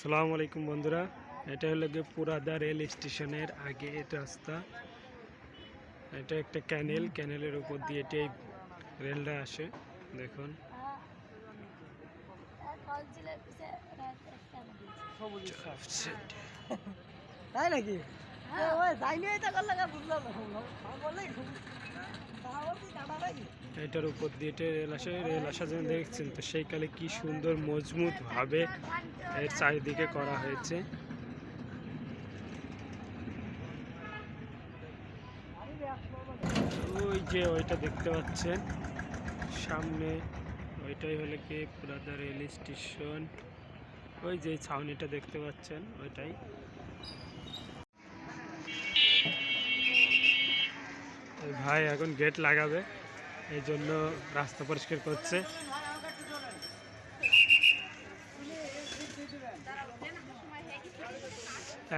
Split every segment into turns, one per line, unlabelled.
সালামু আলাইকুম বন্ধুরা এটা হলো গিয়ে পুরাদা রেল স্টেশনের আগে এটা রাস্তা। এটা একটা ক্যানেল ক্যানেলের উপর দিয়ে এটাই রেলটা আসে দেখুন।
তাই নাকি? ওই যাইনি এটা করলে বুঝলাম না।
এটার উপর দিয়ে এটা রেল আসে রেল আসার জন্য দেখছেন তো সেই কালে কি সুন্দর মজবুত ভাবে এর চারিদিকে করা হয়েছে। ওই যে ওইটা দেখতে পাচ্ছেন, সামনে ওইটাই হলো কি পুরাদা রেল স্টেশন ওই যে ছাউনিটা দেখতে পাচ্ছেন, ওইটাই। ভাই, এখন গেট লাগাবে। এই জন্য রাস্তা পরিষ্কার করছে।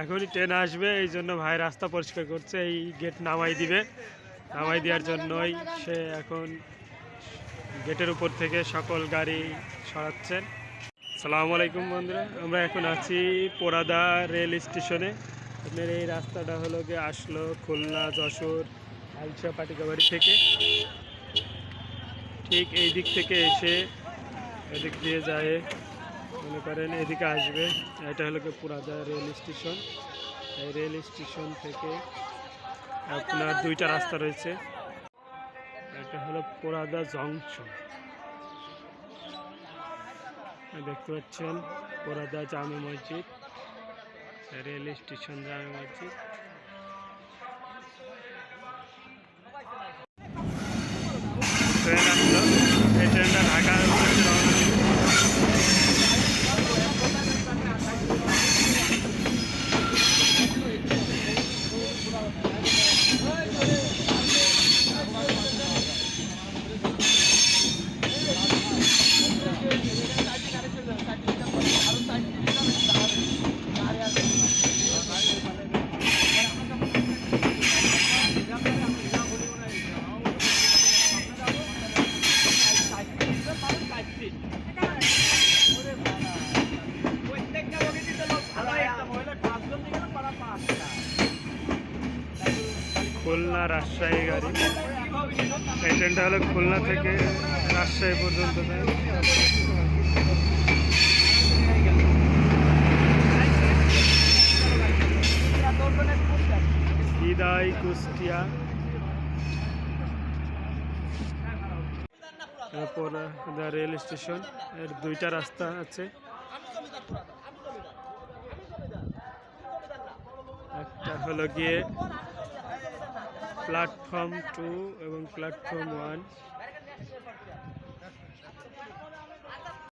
এখনই ট্রেন আসবে, এই জন্য ভাই রাস্তা পরিষ্কার করছে, এই গেট নামাই দিবে। নামাই দেওয়ার জন্যই সে এখন গেটের উপর থেকে সকল গাড়ি সরাচ্ছেন। সালামু আলাইকুম বন্ধুরা, আমরা এখন আছি পোরাদা রেল স্টেশনে। আপনার এই রাস্তাটা হলো গিয়ে আসলো খুলনা, যশোর আলসা পাটিকাবাড়ি থেকে। ঠিক এই দিক থেকে এসে এদিক দিয়ে যায়। মনে করেন এদিকে আসবে। এটা হলো পুরাদা রেল স্টেশন। এই রেল স্টেশন থেকে আপনার দুইটা রাস্তা রয়েছে। এটা হলো পোরাদা জংশন। দেখতে পাচ্ছেন পোরাদা জামে মসজিদ। রেল স্টেশন জামে মসজিদ। এই ট্রেনটা ঢাকার উদ্দেশ্যে খুলনা রাজশাহী গাড়ি। এই ট্রেনটা হলো খুলনা থেকে রাজশাহী পর্যন্ত। বিদায় কুষ্টিয়া। এরপর দা রেল স্টেশনের দুইটা রাস্তা আছে। একটা হলো গিয়ে প্ল্যাটফর্ম টু এবং প্ল্যাটফর্ম ওয়ান